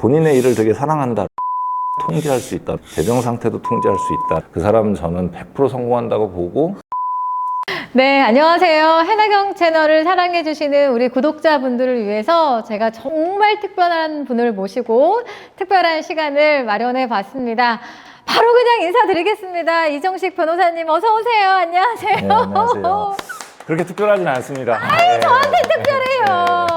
본인의 일을 되게 사랑한다. 통제할 수 있다. 재정 상태도 통제할 수 있다. 그 사람은 저는 100% 성공한다고 보고 네, 안녕하세요. 해나경 채널을 사랑해주시는 우리 구독자분들을 위해서 제가 정말 특별한 분을 모시고 특별한 시간을 마련해 봤습니다. 바로 그냥 인사드리겠습니다. 이정식 변호사님, 어서오세요. 안녕하세요. 네, 안녕하세요. 그렇게 특별하진 않습니다. 아, 저한테 특별해요. 네.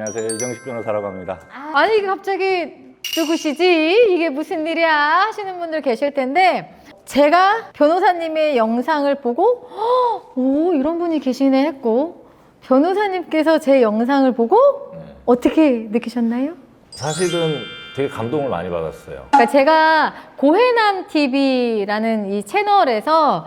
안녕하세요. 이정식 변호사라고 합니다. 아니, 이게 갑자기 누구시지? 이게 무슨 일이야? 하시는 분들 계실 텐데, 제가 변호사님의 영상을 보고, "헉, 오, 이런 분이 계시네 했고, 변호사님께서 제 영상을 보고 네. 어떻게 느끼셨나요? 사실은 되게 감동을 많이 받았어요. 그러니까 제가 고해남 TV라는 이 채널에서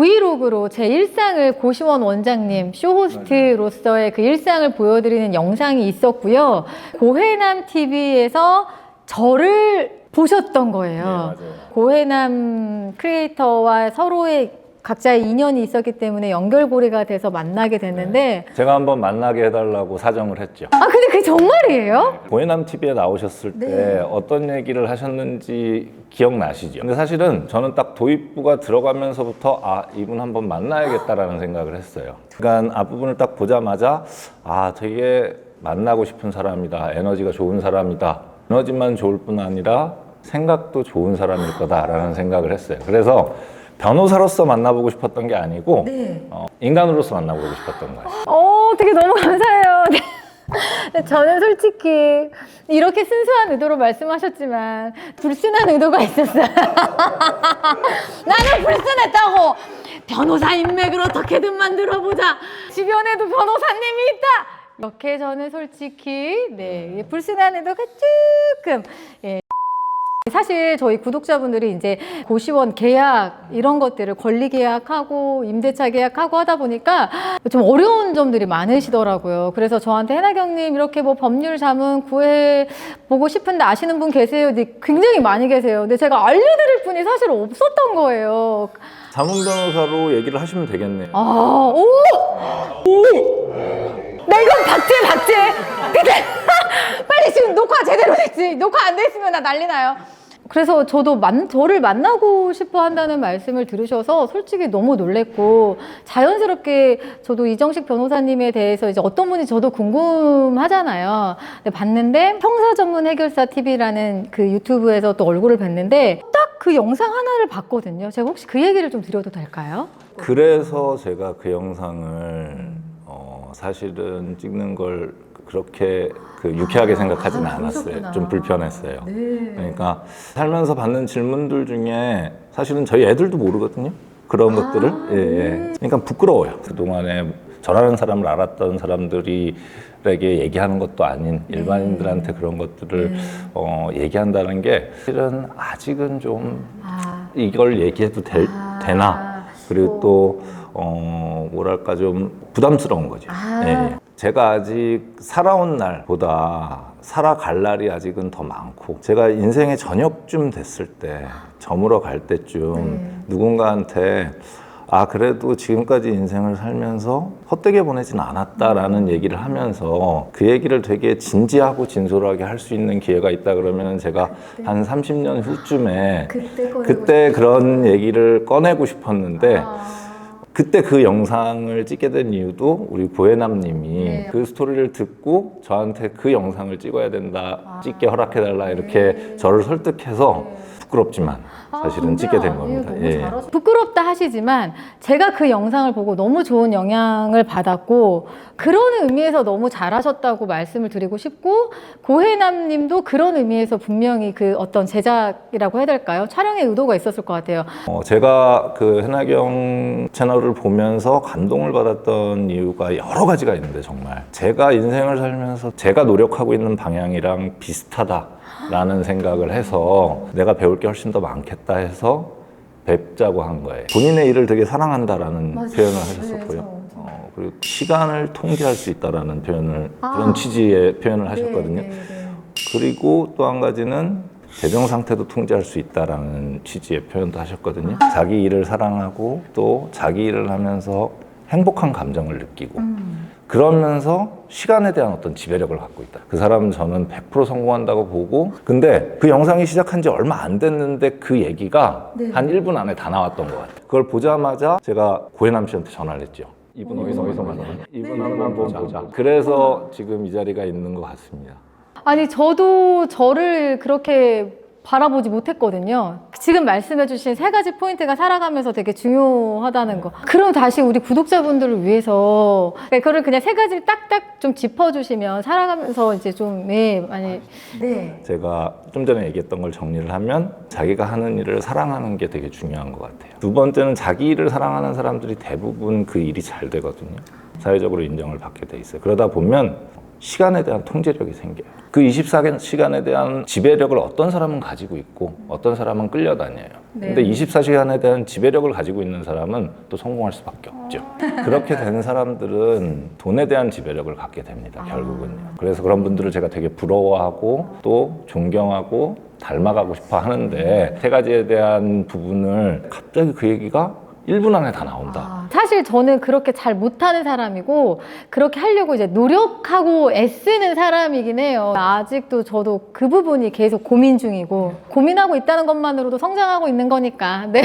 브이로그로 제 일상을 고시원 원장님 쇼호스트로서의 그 일상을 보여드리는 영상이 있었고요. 고해남 TV에서 저를 보셨던 거예요. 네. 고해남 크리에이터와 서로의 각자의 인연이 있었기 때문에 연결고리가 돼서 만나게 됐는데 제가 한번 만나게 해달라고 사정을 했죠. 아 근데 그게 정말이에요? 고해남 TV에 나오셨을 때 네. 어떤 얘기를 하셨는지 기억나시죠? 근데 사실은 저는 딱 도입부가 들어가면서부터 아 이분 한번 만나야겠다라는 생각을 했어요. 그러니까 앞부분을 딱 보자마자 아 되게 만나고 싶은 사람이다, 에너지가 좋은 사람이다, 에너지만 좋을 뿐 아니라 생각도 좋은 사람일 거다라는 생각을 했어요. 그래서 변호사로서 만나보고 싶었던 게 아니고 네. 어, 인간으로서 만나보고 싶었던 거예요. 어, 되게 너무 감사해요. 네. 근데 저는 솔직히 이렇게 순수한 의도로 말씀하셨지만 불순한 의도가 있었어요. 나는 불순했다고 변호사 인맥을 어떻게든 만들어 보자. 주변에도 변호사님이 있다. 이렇게 저는 솔직히 네 불순한 의도가 조금 예, 사실 저희 구독자분들이 이제 고시원 계약 이런 것들을 권리 계약하고 임대차 계약하고 하다 보니까 좀 어려운 점들이 많으시더라고요. 그래서 저한테 해나경님 이렇게 뭐 법률 자문 구해 보고 싶은데 아시는 분 계세요? 굉장히 많이 계세요. 근데 제가 알려드릴 분이 사실 없었던 거예요. 자문 변호사로 얘기를 하시면 되겠네요. 아, 오! 오! 나 이건 박제, 박제! 근데, 빨리 지금 녹화 제대로 됐지. 녹화 안 됐으면 나 난리 나요. 그래서 저도 만, 저를 만나고 싶어 한다는 말씀을 들으셔서 솔직히 너무 놀랬고 자연스럽게 저도 이정식 변호사님에 대해서 이제 어떤 분이 저도 궁금하잖아요. 근데 봤는데 형사 전문 해결사 TV라는 그 유튜브에서 또 얼굴을 뵀는데 딱 그 영상 하나를 봤거든요. 제가 혹시 그 얘기를 좀 드려도 될까요? 그래서 제가 그 영상을 어, 사실은 찍는 걸 그렇게 그 유쾌하게 생각하진 아, 않았어요. 좀 불편했어요. 네. 그러니까 살면서 받는 질문들 중에 사실은 저희 애들도 모르거든요. 그런 아, 것들을. 예, 예. 그러니까 부끄러워요. 그동안에 저라는 사람을 알았던 사람들이 에게 얘기하는 것도 아닌 네. 일반인들한테 그런 것들을 어, 얘기한다는 게 사실은 아직은 좀 아, 이걸 얘기해도 될- 아. 되나 그리고 또 어, 뭐랄까 좀 부담스러운 거죠. 아. 예, 예. 제가 아직 살아온 날보다 살아갈 날이 아직은 더 많고 제가 인생의 저녁쯤 됐을 때 저물어 갈 때쯤 네. 누군가한테 아 그래도 지금까지 인생을 살면서 헛되게 보내진 않았다라는 얘기를 하면서 그 얘기를 되게 진지하고 진솔하게 할 수 있는 기회가 있다 그러면 제가 한 30년 후쯤에 그때 그때 그런 얘기를 꺼내고 싶었는데 아. 그때 그 영상을 찍게 된 이유도 우리 고혜남님이 네. 그 스토리를 듣고 저한테 그 영상을 찍어야 된다, 아. 찍게 허락해달라 이렇게 저를 설득해서 부끄럽지만 사실은 찍게 된 겁니다. 예. 부끄럽다 하시지만 제가 그 영상을 보고 너무 좋은 영향을 받았고 그런 의미에서 너무 잘하셨다고 말씀을 드리고 싶고 고혜남 님도 그런 의미에서 분명히 그 어떤 제작이라고 해야 될까요? 촬영의 의도가 있었을 것 같아요. 어, 제가 그 해나경 채널을 보면서 감동을 받았던 이유가 여러 가지가 있는데 정말 제가 인생을 살면서 제가 노력하고 있는 방향이랑 비슷하다 라는 생각을 해서 내가 배울 게 훨씬 더 많겠다 해서 뵙자고 한 거예요. 본인의 일을 되게 사랑한다라는 맞아요. 표현을 네, 하셨었고요. 저- 저. 어, 그리고 시간을 통제할 수 있다라는 표현을 아. 그런 취지의 표현을 하셨거든요. 네, 네, 네. 그리고 또 한 가지는 재정 상태도 통제할 수 있다라는 취지의 표현도 하셨거든요. 자기 일을 사랑하고 또 자기 일을 하면서 행복한 감정을 느끼고 음. 그러면서 시간에 대한 어떤 지배력을 갖고 있다. 그 사람은 저는 100% 성공한다고 보고, 근데 그 영상이 시작한 지 얼마 안 됐는데 그 얘기가 한 1분 안에 다 나왔던 것 같아요. 그걸 보자마자 제가 고혜남 씨한테 전화를 했죠. 이분 어디서 어디서 만나? 이분 한번 보자. 그래서 지금 이 자리가 있는 것 같습니다. 아니 저도 저를 그렇게 바라보지 못했거든요. 지금 말씀해주신 세 가지 포인트가 살아가면서 되게 중요하다는 거. 그럼 다시 우리 구독자분들을 위해서 그러니까 그거를 그냥 세 가지를 딱딱 좀 짚어주시면 살아가면서 이제 좀 네, 많이 네. 제가 좀 전에 얘기했던 걸 정리를 하면 자기가 하는 일을 사랑하는 게 되게 중요한 것 같아요. 두 번째는 자기 일을 사랑하는 사람들이 대부분 그 일이 잘 되거든요. 사회적으로 인정을 받게 돼 있어요. 그러다 보면 시간에 대한 통제력이 생겨요. 그 24시간에 대한 지배력을 어떤 사람은 가지고 있고 어떤 사람은 끌려다녀요. 네. 근데 24시간에 대한 지배력을 가지고 있는 사람은 또 성공할 수밖에 없죠. 그렇게 된 사람들은 돈에 대한 지배력을 갖게 됩니다. 결국은요. 그래서 그런 분들을 제가 되게 부러워하고 또 존경하고 닮아가고 싶어 하는데 세 가지에 대한 부분을 갑자기 그 얘기가 1분 안에 다 나온다. 아, 사실 저는 그렇게 잘 못하는 사람이고 그렇게 하려고 이제 노력하고 애쓰는 사람이긴 해요. 아직도 저도 그 부분이 계속 고민 중이고 고민하고 있다는 것만으로도 성장하고 있는 거니까. 네.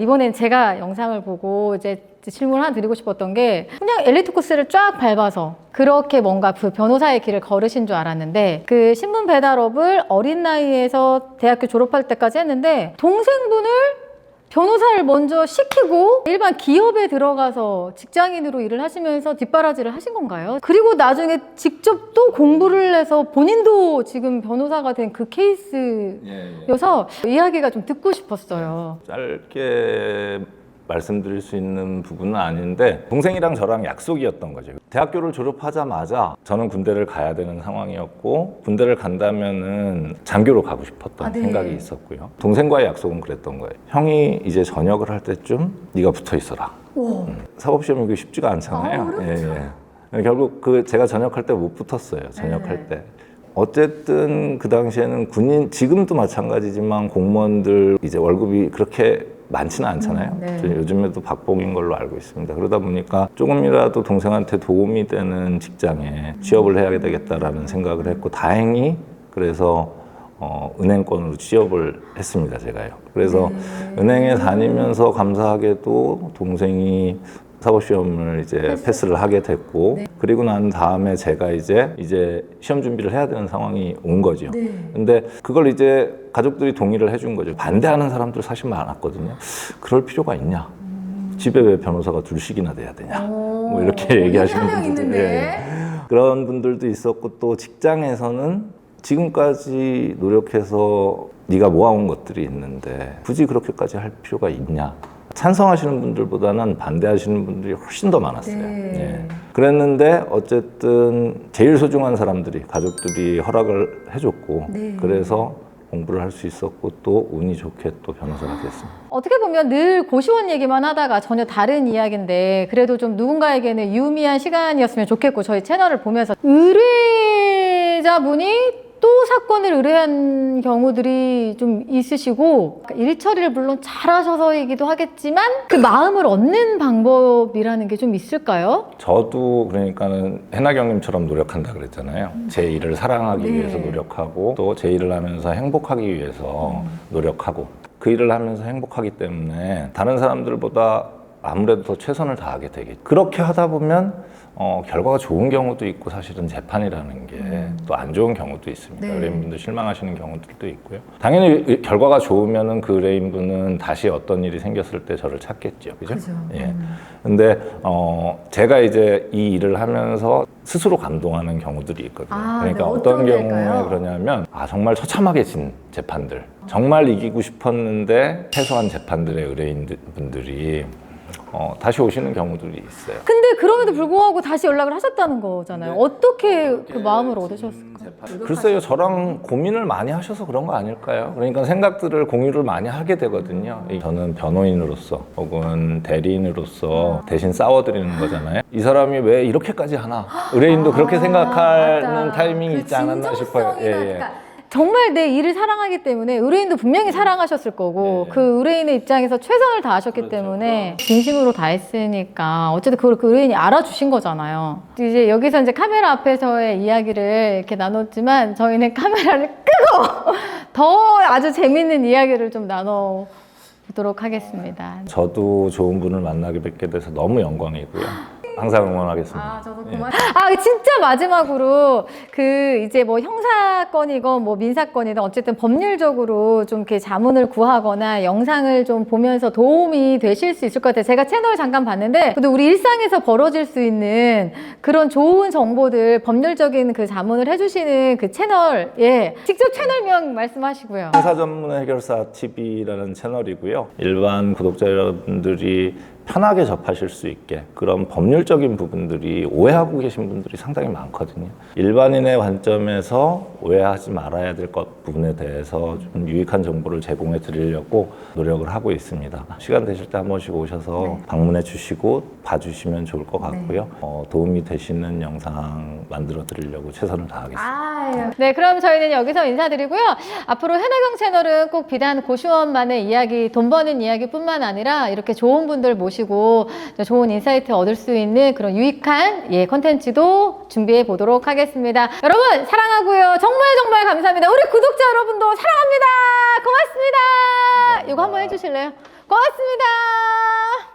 이번엔 제가 영상을 보고 이제 질문 하나 드리고 싶었던 게 그냥 엘리트 코스를 쫙 밟아서 그렇게 뭔가 그 변호사의 길을 걸으신 줄 알았는데 그 신문 배달업을 어린 나이에서 대학교 졸업할 때까지 했는데 동생분을 변호사를 먼저 시키고 일반 기업에 들어가서 직장인으로 일을 하시면서 뒷바라지를 하신 건가요? 그리고 나중에 직접 또 공부를 해서 본인도 지금 변호사가 된 그 케이스여서 이야기가 좀 듣고 싶었어요. 짧게 말씀드릴 수 있는 부분은 아닌데 동생이랑 저랑 약속이었던 거죠. 대학교를 졸업하자마자 저는 군대를 가야 되는 상황이었고 군대를 간다면은 장교로 가고 싶었던 아, 네. 생각이 있었고요. 동생과의 약속은 그랬던 거예요. 형이 이제 전역을 할 때쯤 네가 붙어 있어라. 음, 사법 시험 이거 쉽지가 않잖아요. 예, 예. 결국 그 제가 전역할 때 못 붙었어요. 전역할 때. 어쨌든 그 당시에는 군인 지금도 마찬가지지만 공무원들 이제 월급이 그렇게 많지는 않잖아요. 음, 네. 저 요즘에도 박봉인 걸로 알고 있습니다. 그러다 보니까 조금이라도 동생한테 도움이 되는 직장에 취업을 해야 되겠다라는 생각을 했고 다행히 그래서 어, 은행권으로 취업을 했습니다. 제가요. 그래서 은행에 다니면서 감사하게도 동생이 사법시험을 이제 패스를 하게 됐고 그리고 난 다음에 제가 이제 이제 시험 준비를 해야 되는 상황이 온 거죠. 근데 그걸 이제 가족들이 동의를 해준 거죠. 반대하는 사람들 사실 많았거든요. 그럴 필요가 있냐? 집에 왜 변호사가 둘씩이나 돼야 되냐? 뭐 이렇게 얘기하시는 분들도 예. 그런 분들도 있었고 또 직장에서는 지금까지 노력해서 네가 모아온 것들이 있는데 굳이 그렇게까지 할 필요가 있냐? 찬성하시는 분들보다는 반대하시는 분들이 훨씬 더 많았어요. 네. 예. 그랬는데 어쨌든 제일 소중한 사람들이 가족들이 허락을 해줬고 네. 그래서 공부를 할 수 있었고 또 운이 좋게 또 변호사가 됐습니다. 어떻게 보면 늘 고시원 얘기만 하다가 전혀 다른 이야기인데 그래도 좀 누군가에게는 유의미한 시간이었으면 좋겠고 저희 채널을 보면서 의뢰자분이 또 사건을 의뢰한 경우들이 좀 있으시고 그러니까 일 처리를 물론 잘하셔서이기도 하겠지만 그 마음을 얻는 방법이라는 게 좀 있을까요? 저도 그러니까는 해나경님처럼 노력한다 그랬잖아요. 제 일을 사랑하기 네. 위해서 노력하고 또 제 일을 하면서 행복하기 위해서 노력하고 그 일을 하면서 행복하기 때문에 다른 사람들보다 아무래도 더 최선을 다하게 되겠죠. 그렇게 하다 보면 어, 결과가 좋은 경우도 있고 사실은 재판이라는 게 또 안 좋은 경우도 있습니다. 네. 의뢰인분들 실망하시는 경우들도 있고요. 당연히 의- 결과가 좋으면은 그 의뢰인분은 다시 어떤 일이 생겼을 때 저를 찾겠죠. 그죠? 그죠. 예. 근데 어 제가 이제 이 일을 하면서 스스로 감동하는 경우들이 있거든요. 아, 그러니까 네. 어떤 어떤 경우에? 그러냐면 아 정말 처참하게 진 재판들, 정말 이기고 싶었는데 패소한 재판들의 의뢰인분들이 어, 다시 오시는 경우들이 있어요. 근데 그럼에도 불구하고 다시 연락을 하셨다는 거잖아요. 어떻게 그 마음을 얻으셨을까요? 글쎄요, 저랑 고민을 많이 하셔서 그런 거 아닐까요? 그러니까 생각들을 공유를 많이 하게 되거든요. 이- 저는 변호인으로서 혹은 대리인으로서 대신 싸워드리는 거잖아요. 이 사람이 왜 이렇게까지 하나? 의뢰인도 그렇게 생각하는 아, 맞다. 타이밍이 그 있지 않았나 싶어요. 예, 진정성이나 예. 그러니까 정말 내 일을 사랑하기 때문에 의뢰인도 분명히 사랑하셨을 거고 네. 그 의뢰인의 입장에서 최선을 다하셨기 그렇죠. 때문에 진심으로 다했으니까 어쨌든 그걸 그 의뢰인이 알아주신 거잖아요. 이제 여기서 이제 카메라 앞에서의 이야기를 이렇게 나눴지만 저희는 카메라를 끄고 더 아주 재밌는 이야기를 좀 나눠 보도록 하겠습니다. 저도 좋은 분을 만나게 뵙게 돼서 너무 영광이고요. 항상 응원하겠습니다. 아, 저도 예. 그만. 아, 진짜 마지막으로 그 이제 뭐 형사건이건 뭐 민사건이든 어쨌든 법률적으로 좀 이렇게 자문을 구하거나 영상을 좀 보면서 도움이 되실 수 있을 것 같아요. 제가 채널 잠깐 봤는데 근데 우리 일상에서 벌어질 수 있는 그런 좋은 정보들 법률적인 그 자문을 해주시는 그 채널 예 직접 채널명 말씀하시고요. 형사 전문 해결사 TV라는 채널이고요. 일반 구독자 여러분들이 편하게 접하실 수 있게 그런 법률적인 부분들이 오해하고 계신 분들이 상당히 많거든요. 일반인의 관점에서 오해하지 말아야 될 것 부분에 대해서 좀 유익한 정보를 제공해 드리려고 노력을 하고 있습니다. 시간 되실 때 한 번씩 오셔서 방문해 주시고 봐주시면 좋을 것 같고요. 어, 도움이 되시는 영상 만들어 드리려고 최선을 다하겠습니다. 아유. 네, 그럼 저희는 여기서 인사드리고요. 앞으로 해나경 채널은 꼭 비단 고시원만의 이야기, 돈 버는 이야기뿐만 아니라 이렇게 좋은 분들 모 시고 좋은 인사이트 얻을 수 있는 그런 유익한 예 컨텐츠도 준비해 보도록 하겠습니다. 여러분 사랑하고요. 정말 정말 감사합니다. 우리 구독자 여러분도 사랑합니다. 고맙습니다. 이거 한번 해주실래요? 고맙습니다.